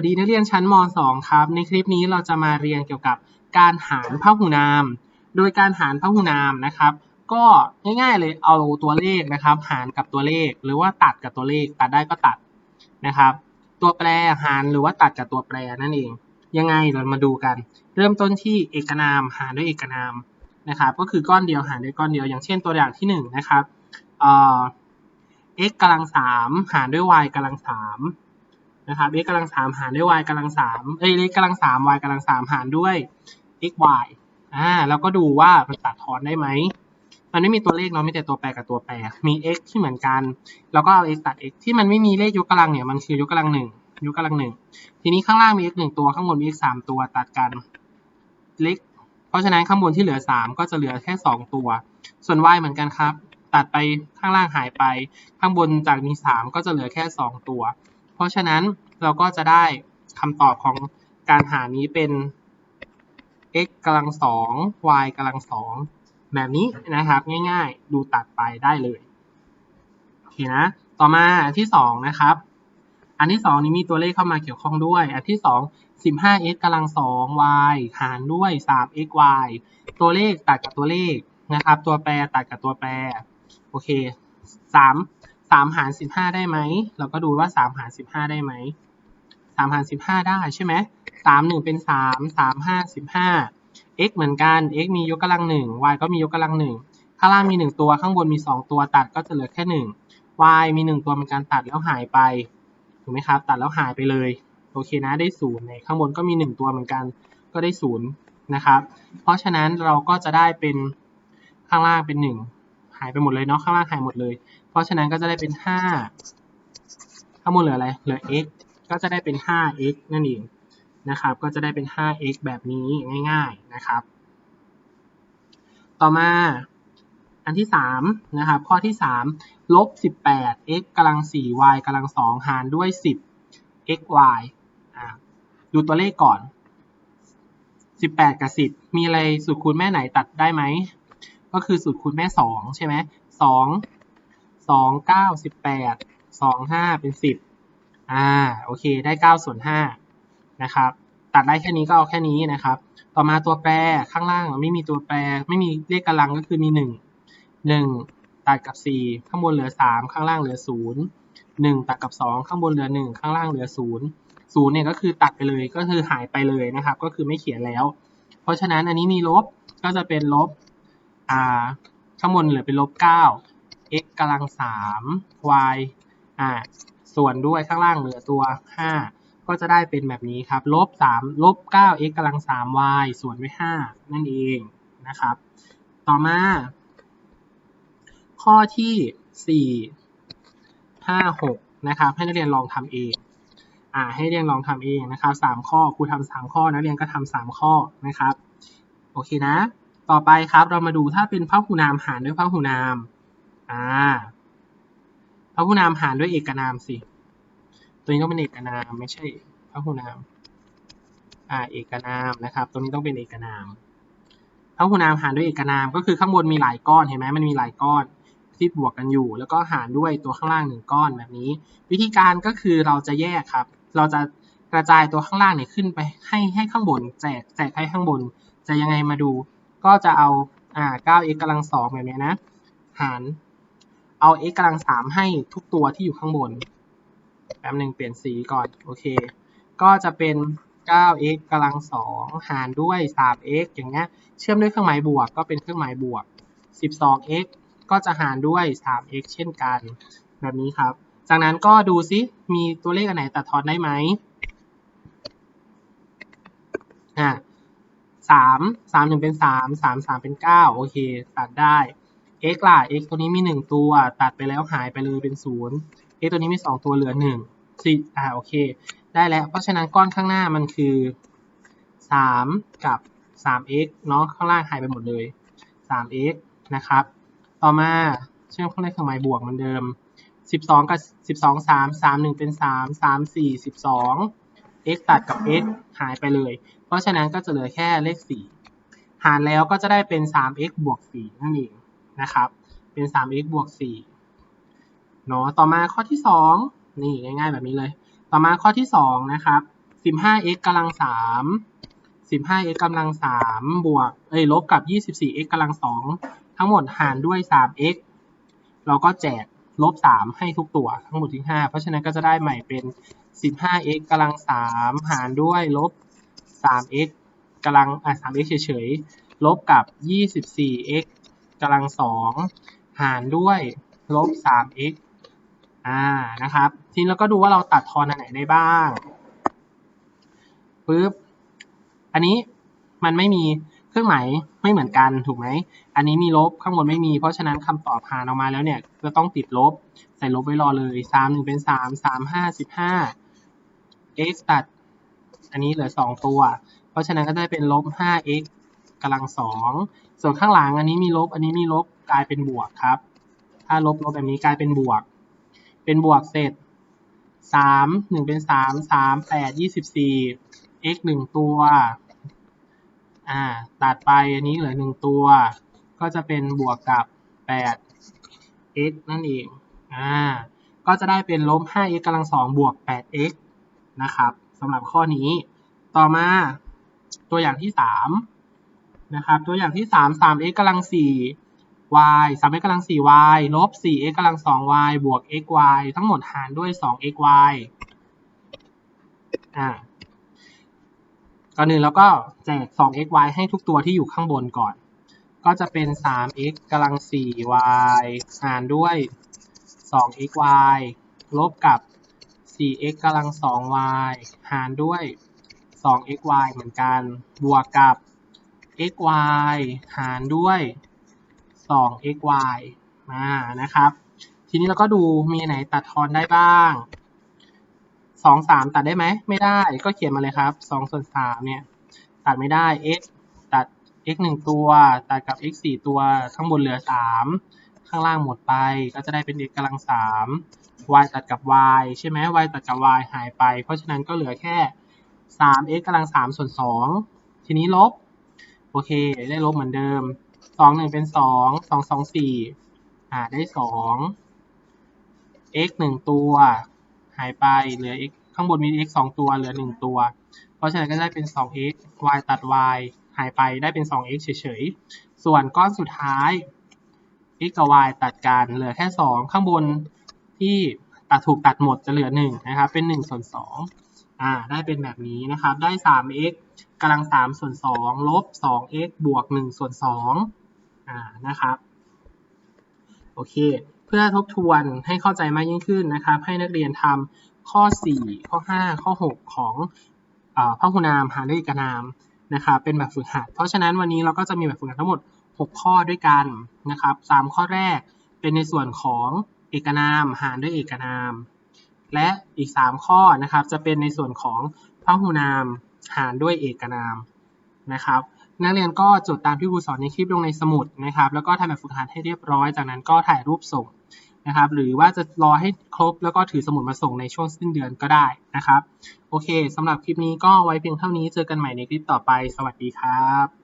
วัสดีนักเรียนชั้นม .2 ครับ ในคลิปนี้เราจะมาเรียนเกี่ยวกับการหารพหูนาม โดยการหารพหูนามนะครับ ก็ง่ายๆเลยเอาตัวเลขนะครับ หารกับตัวเลข หรือว่าตัดกับตัวเลข ตัดได้ก็ตัดนะครับ ตัวแปรหารหรือว่าตัดกับตัวแปรนั่นเอง ยังไงเรามาดูกัน เริ่มต้นที่เอกนามหารด้วยเอกนามนะครับ ก็คือก้อนเดียวหารด้วยก้อนเดียว อย่างเช่นตัวอย่างที่หนึ่งนะครับเอ่อ x กำลังสามหารด้วย y กำลังสาม นะครับ x กำลังสามหารด้วย y กำลังสามเอ้ย x กำลังสาม y กำลังสามหารด้วย x y อ่าแล้วก็ดูว่ามันตัดทอนได้ไหม มันไม่มีตัวเลขเนาะมีแต่ตัวแปรกับตัวแปร มี x ที่เหมือนกัน แล้วก็เอา x ตัด x ที่มันไม่มีเลขยกกำลังเนี่ยมันคือยกกำลังหนึ่งยกกำลังหนึ่งทีนี้ข้างล่างมี x หนึ่งตัวข้างบนมี x สามตัวตัดกันเล็ก เพราะฉะนั้นข้างบนที่เหลือสามก็จะเหลือแค่สองตัว ส่วน y เหมือนกันครับ ตัดไปข้างล่างหายไป ข้างบนจากมีสามก็จะเหลือแค่สองตัว เพราะฉะนั้น เราก็จะได้คำตอบของการหานี้เป็น x กำลังสอง y กำลังสองแบบนี้นะครับง่ายๆ ดูตัดไปได้เลยโอเคนะ ต่อมาอันที่สองนะครับ อันที่สองนี้มีตัวเลขเข้ามาเกี่ยวข้องด้วย อันที่สองสิบห้า x กำลังสอง y หารด้วยสาม x y ตัวเลขตัดกับตัวเลขนะครับ ตัวแปรตัดกับตัวแปร โอเคสามสามหารสิบห้าได้ไหม เราก็ดูว่าสามหารสิบห้าได้ไหมามหารสิบห้าได้ใช่ไหมสามหนึ่งเป็นสามสามห้าสิบห้า x เหมือนกัน x มียกกำลังหนึ่ง y ก็มียกกำลังหนึ่งข้างล่างมีหนึ่งตัวข้างบนมีสองตัวตัดก็จะเหลือแค่หนึ่ง y มีหนึ่งตัวเป็นการตัดแล้วหายไปถูกไหมครับ ตัดแล้วหายไปเลย โอเคนะได้ศูนย์ในข้างบนก็มีหนึ่งตัวเหมือนกัน ก็ได้ศูนย์นะครับ เพราะฉะนั้นเราก็จะได้เป็นข้างล่างเป็นหนึ่งหายไปหมดเลยเนาะข้างล่างหายหมดเลย เพราะฉะนั้นก็จะได้เป็นห้าข้างบนเหลืออะไรเหลือ x ก็จะได้เป็น 5x นั่นเองนะครับ ก็จะได้เป็น 5x แบบนี้ง่ายๆนะครับ ต่อมาอันที่3นะครับข้อที่3ลบ 18 x กำลัง 4y กำลัง 2 หารด้วย 10 xy ดูตัวเลขก่อน 18 กับ 10 มีอะไรสูตรคูณแม่ไหนตัดได้ไหม ก็คือสูตรคูณแม่ 2 ใช่ไหม2 2 9 18 2 5 เป็น 10 อ่าโอเคได้9ส่วน5นะครับตัดได้แค่นี้ก็เอาแค่นี้นะครับ ต่อมาตัวแปรข้างล่างไม่มีตัวแปรไม่มีเลขกำลังก็คือมี 1 1 ตัดกับ 4 ข้างบนเหลือ 3 ข้างล่างเหลือ 0 1 ตัดกับ 2 ข้างบนเหลือ 1 ข้างล่างเหลือ 0 0เนี่ยก็คือตัดไปเลยก็คือหายไปเลยนะครับ ก็คือไม่เขียนแล้ว เพราะฉะนั้นอันนี้มีลบก็จะเป็นลบอ่าข้างบนเหลือเป็นลบ 9 x กำลัง 3 y อ่า ส่วนด้วยข้างล่างเหลือตัว 5 ก็จะได้เป็นแบบนี้ครับลบ3ลบ9 x กำลัง3 y ส่วนด้วย5นั่นเองนะครับ ต่อมา ข้อที่ 4 5 6 นะครับ ให้นักเรียนลองทำเองอ่าให้เรียนลองทำเองนะครับ3ข้อครูทำ3ข้อนักเรียนก็ทำ3ข้อนะครับ โอเคนะ ต่อไปครับเรามาดูถ้าเป็นพหูนามหารด้วยพหูนามอ่า พหูนามหารด้วยเอกนามสิ ตัวนี้ต้องเป็นเอกนามไม่ใช่พหูนาม อ่า เอกนามนะครับ ตัวนี้ต้องเป็นเอกนามพหูนามหารด้วยเอกนาม ก็คือข้างบนมีหลายก้อนเห็นไหมมันมีหลายก้อนที่บวกกันอยู่ แล้วก็หารด้วยตัวข้างล่างหนึ่งก้อนแบบนี้ วิธีการก็คือเราจะแยกครับ เราจะกระจายตัวข้างล่างเนี่ยขึ้นไปให้ให้ข้างบน แจกแจกให้ข้างบน จะยังไงมาดู ก็จะเอาอ่า 9x กำลังสองแบบนี้นะ หาร เอา x กำลังสามให้ทุกตัวที่อยู่ข้างบน แป๊บหนึ่งเปลี่ยนสีก่อน โอเค ก็จะเป็น 9x กำลังสองหารด้วย 3x อย่างเงี้ย เชื่อมด้วยเครื่องหมายบวกก็เป็นเครื่องหมายบวก 12x ก็จะหารด้วย 3x เช่นกัน แบบนี้ครับ จากนั้นก็ดูซิ มีตัวเลขอันไหนตัดทอนได้ไหมอ่าสามสามหนึ่งเป็นสามสามสามเป็นเก้าโอเค ตัดได้ x ล่ะ x ตัวนี้มีหนึ่งตัว ตัดไปแล้วหายไปเลยเป็นศูนย์ x ตัวนี้มีสองตัวเหลือหนึ่งสี่อ่าโอเค ได้แล้ว เพราะฉะนั้นก้อนข้างหน้ามันคือสามกับสาม x เนาะข้างล่างหายไปหมดเลยสาม x นะครับ ต่อมาเชื่อมข้างในเครื่องหมายบวกเหมือนเดิมสิบสองกับสิบสองสามสามหนึ่งเป็นสามสามสี่สิบสอง x ตัดกับ x หายไปเลย เพราะฉะนั้นก็จะเหลือแค่เลข 4 หารแล้วก็จะได้เป็น 3x บวก 4 นั่นเอง นะครับ เป็น 3x บวก4เนาะต่อมาข้อที่ 2 นี่ง่ายๆ แบบนี้เลย ต่อมาข้อที่ 2 นะครับสิบห้า x กำลังสามสิบห้า x กำลังสามบวก เอ้ย ลบกับยี่สิบสี่ x กำลังสองทั้งหมดหารด้วยสาม x เราก็แจกลบสามให้ทุกตัวทั้งหมดที่ห้าเพราะฉะนั้นก็จะได้ใหม่เป็นสิบห้า x กำลังสามหารด้วยลบสาม x กำลัง อะสาม x เฉยๆ ลบกับยี่สิบสี่ x กำลังสองหารด้วยลบสาม x อ่านะครับ ทีนี้เราก็ดูว่าเราตัดทอนอันไหนได้บ้างปึ๊บอันนี้มันไม่มีเครื่องหมายไม่เหมือนกันถูกไหม อันนี้มีลบข้างบนไม่มี เพราะฉะนั้นคำตอบหารออกมาแล้วเนี่ยก็ต้องติดลบ ใส่ลบไว้รอเลยสามหนึ่งเป็นสามสามห้าสิบห้า x ตัด อันนี้เหลือสองตัว เพราะฉะนั้นก็ได้เป็นลบห้า x กำลังสอง ส่วนข้างหลังอันนี้มีลบ อันนี้มีลบกลายเป็นบวกครับ ถ้าลบลบแบบนี้กลายเป็นบวก เป็นบวกเสร็จสามหนึ่งเป็นสามสามแปดยี่สิบสี่ x หนึ่งตัว อ่า ตัดไปอันนี้เหลือหนึ่งตัว ก็จะเป็นบวกกับแปด x นั่นเอง อ่า ก็จะได้เป็นลบห้า x กำลังสองบวกแปด x นะครับสำหรับข้อนี้ ต่อมาตัวอย่างที่สาม นะครับ ตัวอย่างที่สามสาม x กำลังสี่ y สาม x กำลังสี่ y ลบสี่ x กำลังสอง y บวก x y ทั้งหมดหารด้วยสอง x y อ่าก่อนหนึ่งแล้วก็แจก 2 x y ให้ทุกตัวที่อยู่ข้างบนก่อน ก็จะเป็น 3 x กำลัง 4 y หารด้วย 2 x y ลบกับ 4 x กำลัง 2 y หารด้วย 2 x y เหมือนกัน บวกกับ x y หารด้วย2 x y มานะครับ ทีนี้เราก็ดูมีไหนตัดทอนได้บ้างสองสามตัดได้ไหม ไม่ได้ก็เขียนมาเลยครับสองส่วนสามเนี่ย ตัดไม่ได้ x ตัด x หนึ่งตัว ตัดกับ x สี่ตัว ข้างบนเหลือสามข้างล่างหมดไป ก็จะได้เป็น x กำลังสาม y ตัดกับ y ใช่ไหม y ตัดกับ y หายไป เพราะฉะนั้นก็เหลือแค่สาม x กำลังสามส่วนสองทีนี้ลบ โอเค ได้ลบเหมือนเดิมสองหนึ่งเป็นสองสองสองสี่อ่าได้สอง x หนึ่งตัว หายไปเหลือ x ข้างบนมี x สองตัวเหลือหนึ่งตัว เพราะฉะนั้นก็ได้เป็น 2x y ตัด y หายไปได้เป็น 2x เฉยๆ ส่วนก้อนสุดท้าย x กับ y ตัดกันเหลือแค่2ข้างบนที่ตัดถูกตัดหมดจะเหลือ1นะครับเป็น1ส่วน2อ่าได้เป็นแบบนี้นะครับ ได้ 3x กำลัง 3 ส่วน 2 ลบ 2x บวก 1 ส่วน2อ่านะครับ โอเค เพื่อทบทวนให้เข้าใจมากยิ่งขึ้นนะครับ ให้นักเรียนทำข้อ 4 ข้อ 5 ข้อ 6 ของพหุนามหารด้วยเอกนามนะครับ เป็นแบบฝึกหัด เพราะฉะนั้นวันนี้เราก็จะมีแบบฝึกหัดทั้งหมด 6 ข้อด้วยกันนะครับ 3 ข้อแรกเป็นในส่วนของเอกนามหารด้วยเอกนาม และอีก 3 ข้อนะครับ จะเป็นในส่วนของพหุนามหารด้วยเอกนามนะครับนักเรียนก็จดตามที่ครูสอนในคลิปลงในสมุดนะครับ แล้วก็ทำแบบฝึกหัดให้เรียบร้อย จากนั้นก็ถ่ายรูปส่งนะครับ หรือว่าจะรอให้ครบแล้วก็ถือสมุดมาส่งในช่วงสิ้นเดือนก็ได้นะครับ โอเคสำหรับคลิปนี้ก็ไว้เพียงเท่านี้ เจอกันใหม่ในคลิปต่อไป สวัสดีครับ